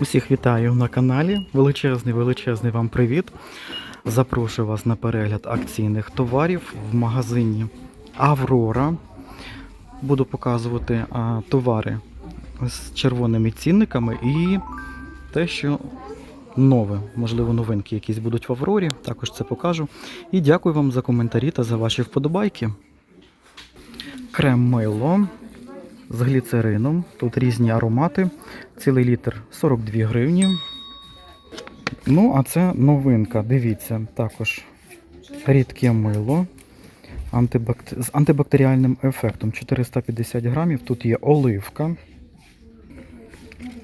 Усіх вітаю на каналі. Величезний, величезний вам привіт. Запрошую вас на перегляд акційних товарів в магазині Аврора. Буду показувати а, товари з червоними цінниками і те, що нове, можливо, новинки якісь будуть в Аврорі. Також це покажу. І дякую вам за коментарі та за ваші вподобайки. Крем мило з гліцерином. Тут різні аромати. Цілий літр 42 гривні. Ну, а це новинка. Дивіться, також рідке мило антибакте- з антибактеріальним ефектом 450 грамів. Тут є оливка,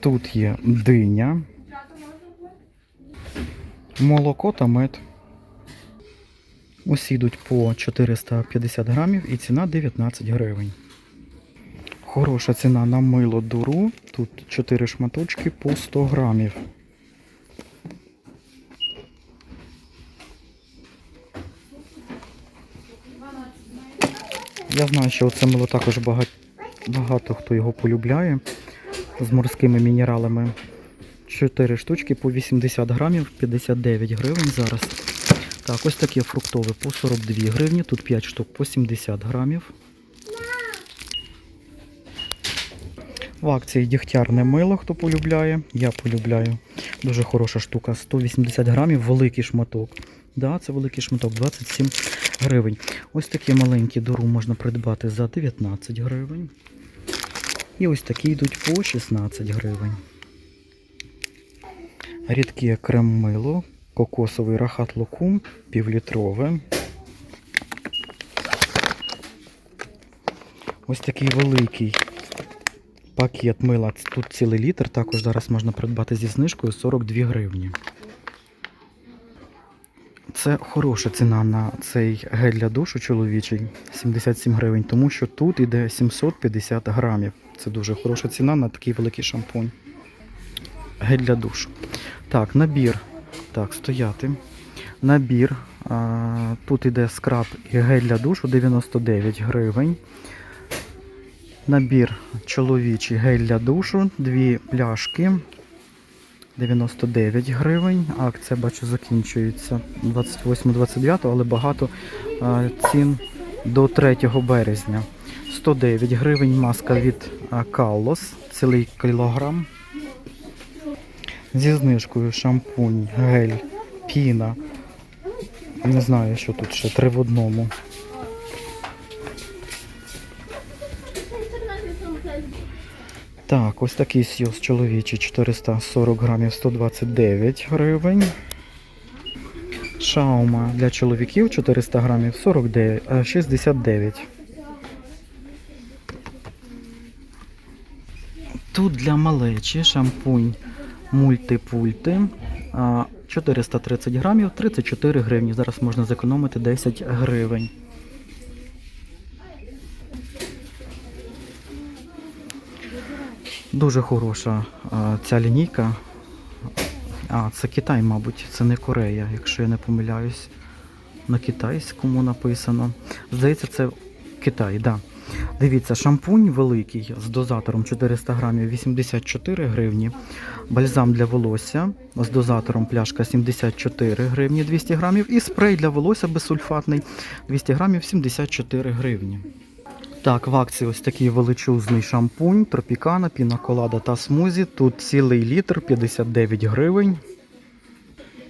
тут є диня, молоко та мед. Усі йдуть по 450 грамів і ціна 19 гривень. Хороша ціна на мило дуру. Тут 4 шматочки по 100 грамів. Я знаю, що це мило також багато, багато хто його полюбляє з морськими мінералами. 4 штучки по 80 грамів, 59 гривень зараз. Так, ось таке фруктове по 42 гривні. Тут 5 штук по 70 грамів. В акції дігтярне мило, хто полюбляє. Я полюбляю. Дуже хороша штука. 180 грамів, великий шматок. Да, це великий шматок, 27 гривень. Ось такі маленькі дуру можна придбати за 19 гривень. І ось такі йдуть по 16 гривень. Рідке крем мило, кокосовий рахат лукум, півлітрове. Ось такий великий пакет мила. Тут цілий літр, також зараз можна придбати зі знижкою 42 гривні. Це хороша ціна на цей гель для душу чоловічий 77 гривень, тому що тут іде 750 грамів. Це дуже хороша ціна на такий великий шампунь. Гель для душу. Так, набір. Так, стояти. Набір. Тут іде скраб і гель для душу 99 гривень. Набір чоловічий гель для душу, дві пляшки 99 гривень. Акція, бачу, закінчується 28-29, але багато цін до 3 березня. 109 гривень маска від Каллос, цілий кілограм. Зі знижкою шампунь, гель, піна. Не знаю, що тут ще три в одному. Так, ось такий сйоз чоловічий 440 грамів 129 гривень. Шаума для чоловіків 400 грамів 49, е, 69. Тут для малечі шампунь мультипульти. 430 грамів 34 гривні. Зараз можна зекономити 10 гривень. Дуже хороша ця лінійка. А, це Китай, мабуть, це не Корея, якщо я не помиляюсь. На китайському написано. Здається, це Китай, да. Дивіться, шампунь великий з дозатором 400 грамів 84 гривні. Бальзам для волосся з дозатором пляшка 74 гривні 200 грамів. І спрей для волосся безсульфатний 200 грамів 74 гривні. Так, в акції ось такий величезний шампунь, тропікана, пінаколада та смузі. Тут цілий літр 59 гривень.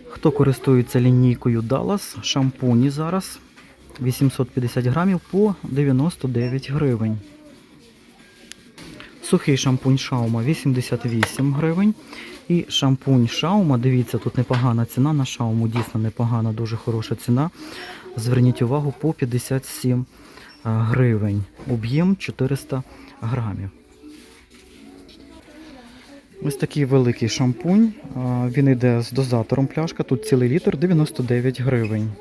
Хто користується лінійкою Dallas, шампуні зараз 850 грамів по 99 гривень. Сухий шампунь Шаума 88 гривень. І шампунь Шаума, дивіться, тут непогана ціна на шауму, дійсно непогана, дуже хороша ціна. Зверніть увагу по 57 гривень. Об'єм 400 грамів. Ось такий великий шампунь. Він йде з дозатором пляшка. Тут цілий літр 99 гривень.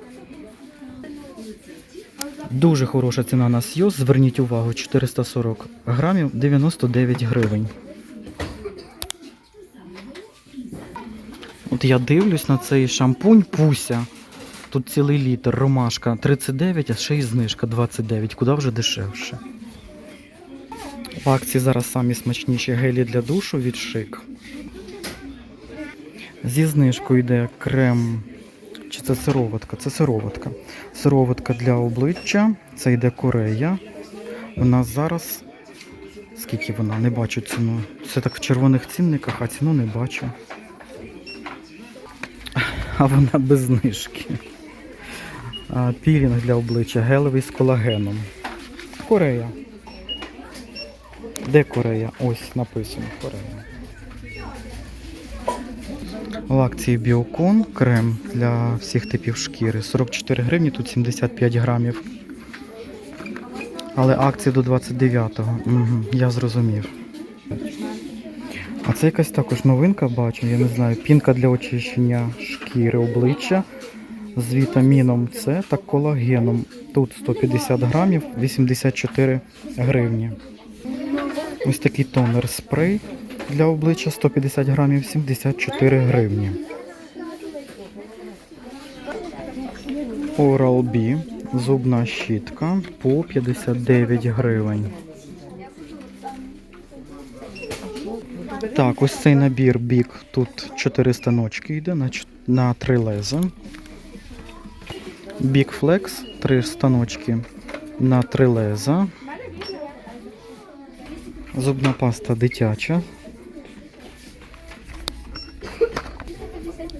Дуже хороша ціна на Сйоз. Зверніть увагу, 440 грамів 99 гривень. От я дивлюсь на цей шампунь Пуся. Тут цілий літр, ромашка 39, а ще й знижка 29, куди вже дешевше. В акції зараз самі смачніші гелі для душу від шик. Зі знижкою йде крем. Чи це сироватка? Це сироватка. Сироватка для обличчя. Це йде Корея. У нас зараз. Скільки вона? Не бачу ціну. Все так в червоних цінниках, а ціну не бачу. А вона без знижки. Пілінг для обличчя гелевий з колагеном. Корея. Де Корея? Ось написано Корея. В акції Біокон крем для всіх типів шкіри. 44 гривні, тут 75 грамів. Але акції до 29-го. Угу, я зрозумів. А це якась також новинка, бачу, я не знаю. Пінка для очищення шкіри обличчя з вітаміном С та колагеном. Тут 150 грамів, 84 гривні. Ось такий тонер спрей для обличчя 150 грамів, 74 гривні. Oral-B зубна щітка по 59 гривень. Так, ось цей набір бік. Тут 4 станочки йде на, чот- на 3 леза. Бік Flex 3 станочки на 3 леза. Зубна паста дитяча.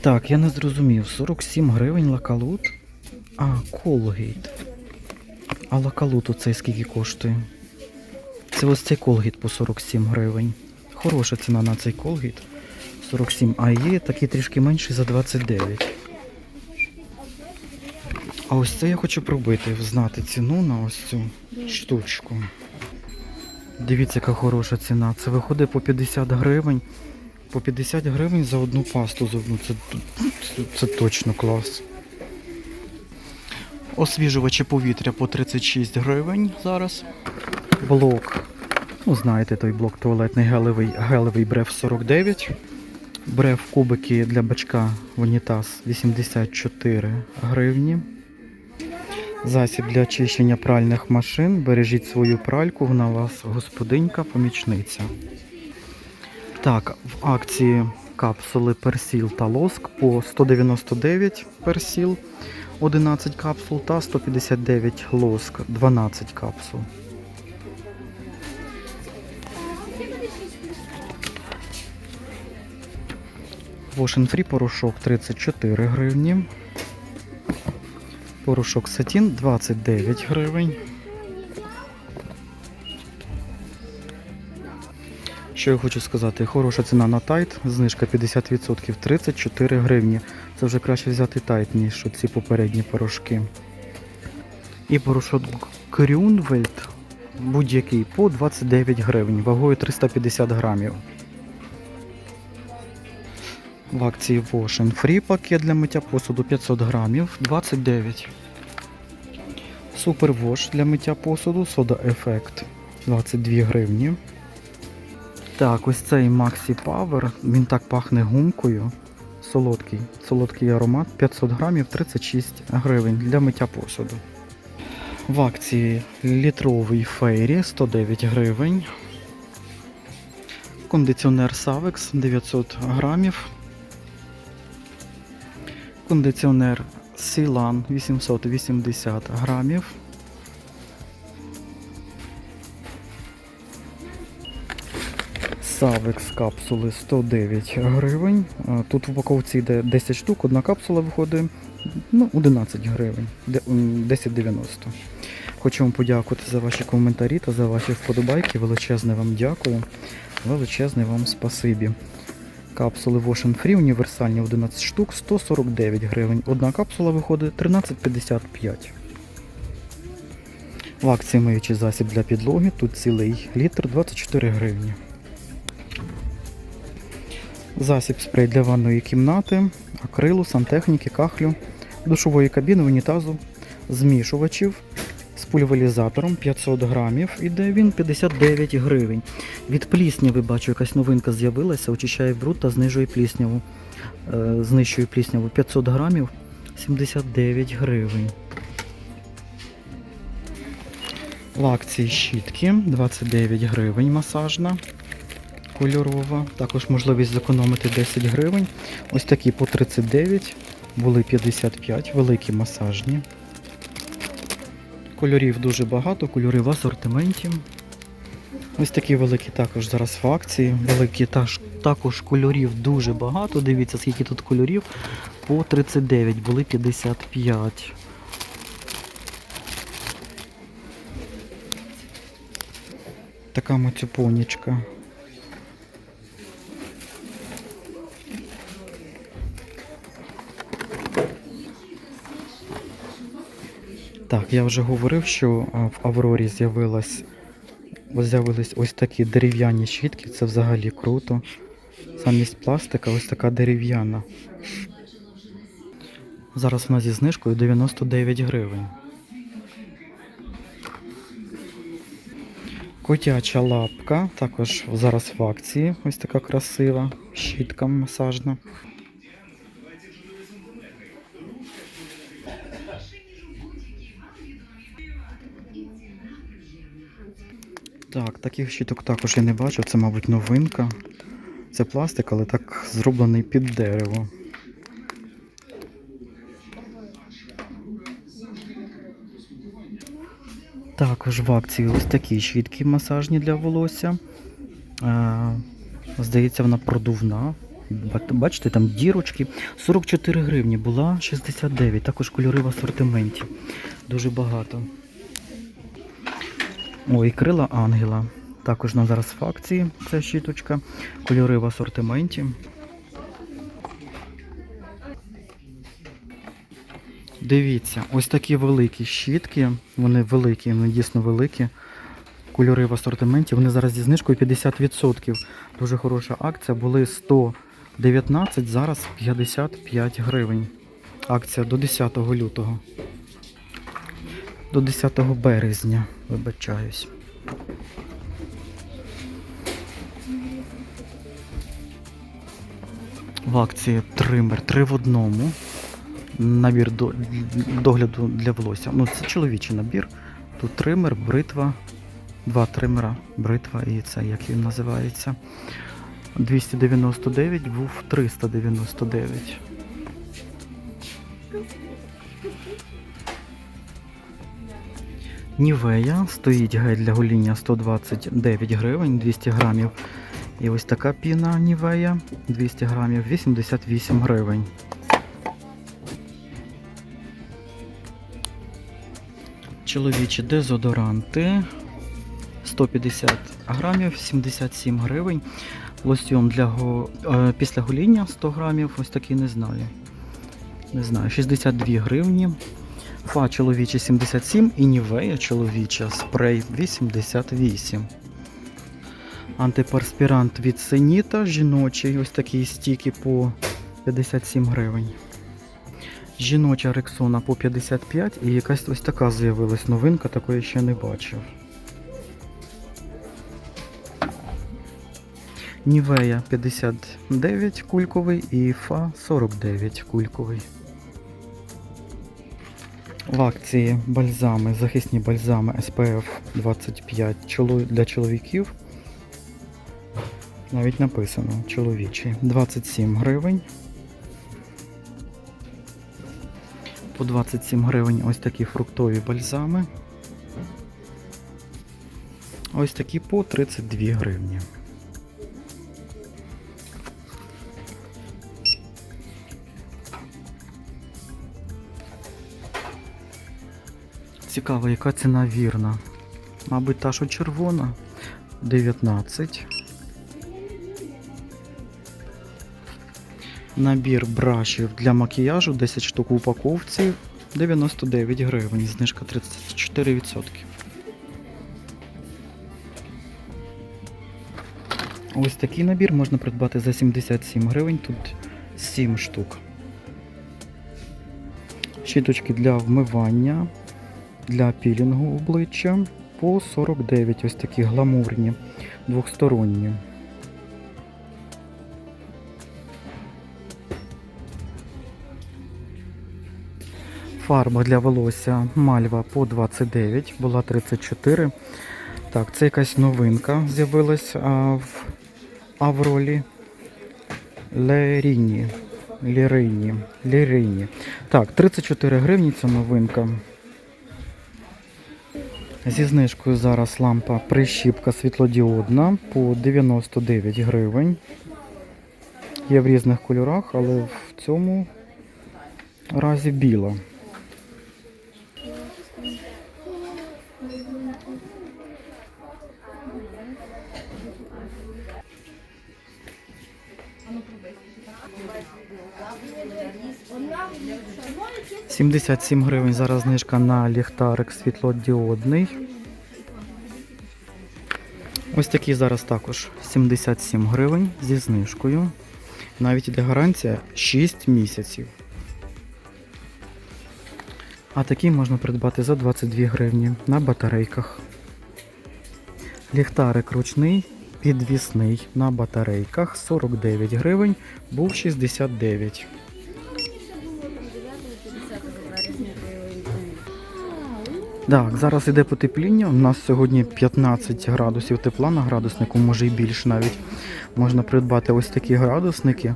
Так, я не зрозумів. 47 гривень лакалут. А, Колгейт. А лакалут оцей скільки коштує? Це ось цей колгейт по 47 гривень. Хороша ціна на цей колгейт. 47. А є такий трішки менший за 29. А ось це я хочу пробити, знати ціну на ось цю штучку. Дивіться, яка хороша ціна. Це виходить по 50 гривень. По 50 гривень за одну пасту зубну. Це, це, це точно клас. Освіжувачі повітря по 36 гривень зараз. Блок. Ну, знаєте, той блок туалетний гелевий, гелевий брев 49. Брев кубики для бачка в унітаз 84 гривні. Засіб для очищення пральних машин. Бережіть свою пральку, вона у вас господинька, помічниця. Так, в акції капсули персіл та лоск по 199 персіл 11 капсул та 159 лоск 12 капсул. Wash Free порошок 34 гривні. Порошок Сатін 29 гривень. Що я хочу сказати, хороша ціна на тайт, знижка 50%, 34 гривні. Це вже краще взяти тайт, ніж ці попередні порошки. І порошок Крюнвельт будь-який по 29 гривень, вагою 350 грамів. В акції Wash and Free пакет для миття посуду 500 грамів 29. Супер Wash для миття посуду Soda Effect 22 гривні. Так, ось цей Maxi Power, він так пахне гумкою. Солодкий, солодкий аромат 500 грамів 36 гривень для миття посуду. В акції літровий фейрі 109 гривень. Кондиціонер Savex 900 грамів. Кондиціонер Сілан 880 грамів. Савекс капсули 109 гривень. Тут в упаковці йде 10 штук, одна капсула виходить ну, 11 гривень, 10,90. Хочу вам подякувати за ваші коментарі та за ваші вподобайки. Величезне вам дякую. Величезне вам спасибі. Капсули Wash and Free універсальні 11 штук, 149 гривень. Одна капсула виходить 13,55. В акції миючий засіб для підлоги. Тут цілий літр 24 гривні. Засіб спрей для ванної кімнати, акрилу, сантехніки, кахлю, душової кабіни, унітазу, змішувачів з пульверізатором 500 грамів. Іде він 59 гривень. Від плісняви бачу, якась новинка з'явилася, очищає бруд та знижує плісняву. Е, знищує плісняву 500 грамів 79 гривень. В акції щітки 29 гривень масажна. кольорова. Також можливість зекономити 10 гривень. Ось такі по 39, були 55, великі масажні. Кольорів дуже багато, кольори в асортименті. Ось такі великі також зараз в акції. Великі також кольорів дуже багато. Дивіться, скільки тут кольорів. По 39, були 55. Така мацюпонічка. Так, я вже говорив, що в Аврорі з'явились ось такі дерев'яні щітки, це взагалі круто. Замість пластика ось така дерев'яна. Зараз вона зі знижкою 99 гривень. Котяча лапка, також зараз в акції. Ось така красива, щітка масажна. Так, таких щиток також я не бачив, це, мабуть, новинка. Це пластик, але так зроблений під дерево. Також в акції ось такі щітки масажні для волосся. Здається, вона продувна. Бачите, там дірочки. 44 гривні була 69. Також кольори в асортименті. Дуже багато. Ой, крила ангела. Також на зараз в акції ця щіточка. Кольори в асортименті. Дивіться, ось такі великі щітки. Вони великі, вони дійсно великі. Кольори в асортименті. Вони зараз зі знижкою 50%. Дуже хороша акція. Були 119, зараз 55 гривень. Акція до 10 лютого. До 10 березня, вибачаюсь. В акції тример 3 в одному. Набір до, догляду для волосся. Ну, це чоловічий набір. Тут тример, бритва, два тримера, бритва і це як він називається. 299 був 399. Нівея стоїть гель для гоління 129 гривень, 200 грамів. І ось така піна Нівея 200 грамів, 88 гривень. Чоловічі дезодоранти 150 грамів, 77 гривень. Лосьйон для го... е, після гоління 100 грамів, ось такий не знаю. Не знаю, 62 гривні. Фа чоловіча 77 і Нівея чоловіча спрей 88. Антиперспірант від Сеніта жіночий, ось такий стіки по 57 гривень. Жіноча рексона по 55 і якась ось така з'явилась новинка, такої ще не бачив. Нівея 59 кульковий і Фа 49 кульковий. В акції бальзами, захисні бальзами SPF 25 для чоловіків. Навіть написано чоловічий. 27 гривень. По 27 гривень ось такі фруктові бальзами. Ось такі по 32 гривні. Цікаво, яка ціна вірна. Мабуть, та, що червона. 19. Набір брашів для макіяжу 10 штук в упаковці 99 гривень, знижка 34%. Ось такий набір можна придбати за 77 гривень, тут 7 штук. Щіточки для вмивання, для пілінгу обличчя по 49, ось такі гламурні, двохсторонні. Фарба для волосся Мальва по 29, була 34. Так, це якась новинка з'явилась в Авролі Леріні. Лірині. Лірині. Так, 34 гривні ця новинка. Зі знижкою зараз лампа прищіпка світлодіодна по 99 гривень. Є в різних кольорах, але в цьому разі біла. – 77 гривень зараз знижка на ліхтарик світлодіодний. Ось такий зараз також 77 гривень зі знижкою. Навіть іде гарантія 6 місяців. А такий можна придбати за 22 гривні на батарейках. Ліхтарик ручний, підвісний на батарейках 49 гривень, був 69. Так, зараз іде потепління. У нас сьогодні 15 градусів тепла на градуснику, може і більше навіть. Можна придбати ось такі градусники,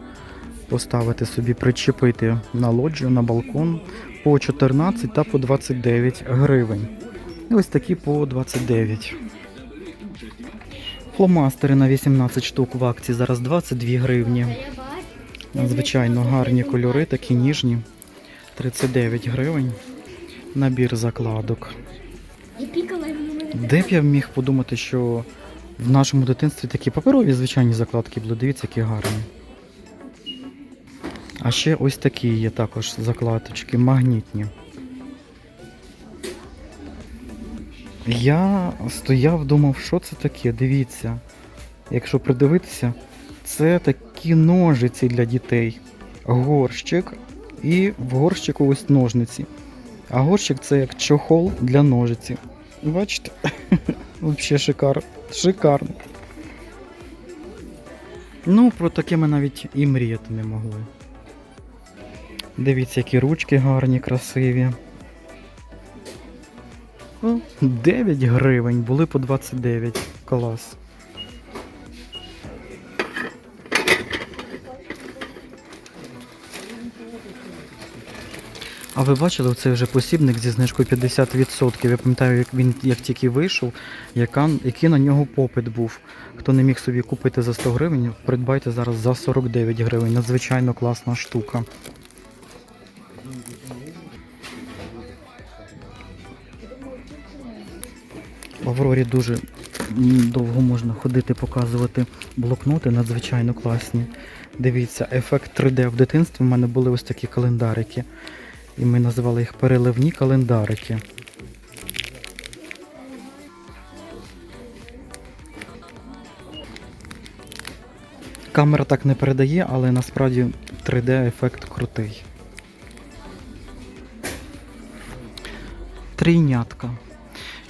поставити собі, причепити на лоджію, на балкон по 14 та по 29 гривень. І ось такі по 29. Фломастери на 18 штук в акції зараз 22 гривні. Надзвичайно гарні кольори, такі ніжні. 39 гривень. Набір закладок. Де б я міг подумати, що в нашому дитинстві такі паперові звичайні закладки були. Дивіться, які гарні. А ще ось такі є також закладочки, магнітні. Я стояв, думав, що це таке. Дивіться. Якщо придивитися, це такі ножиці для дітей. Горщик. І в горщику ось ножниці. А горщик це як чохол для ножиці. Бачите? Взагалі шикар... шикарно. Ну, про таке ми навіть і мріяти не могли. Дивіться, які ручки гарні, красиві. 9 гривень, були по 29. Клас. А ви бачили цей вже посібник зі знижкою 50%? Я пам'ятаю, як він як тільки вийшов, яка, який на нього попит був. Хто не міг собі купити за 100 гривень, придбайте зараз за 49 гривень. Надзвичайно класна штука. В Аврорі дуже довго можна ходити, показувати блокноти, надзвичайно класні. Дивіться, ефект 3D в дитинстві. У мене були ось такі календарики. І ми називали їх переливні календарики. Камера так не передає, але насправді 3D-ефект крутий. Трійнятка.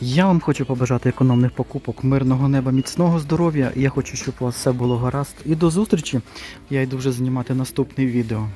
Я вам хочу побажати економних покупок, мирного неба, міцного здоров'я. Я хочу, щоб у вас все було гаразд. І до зустрічі. Я йду вже знімати наступне відео.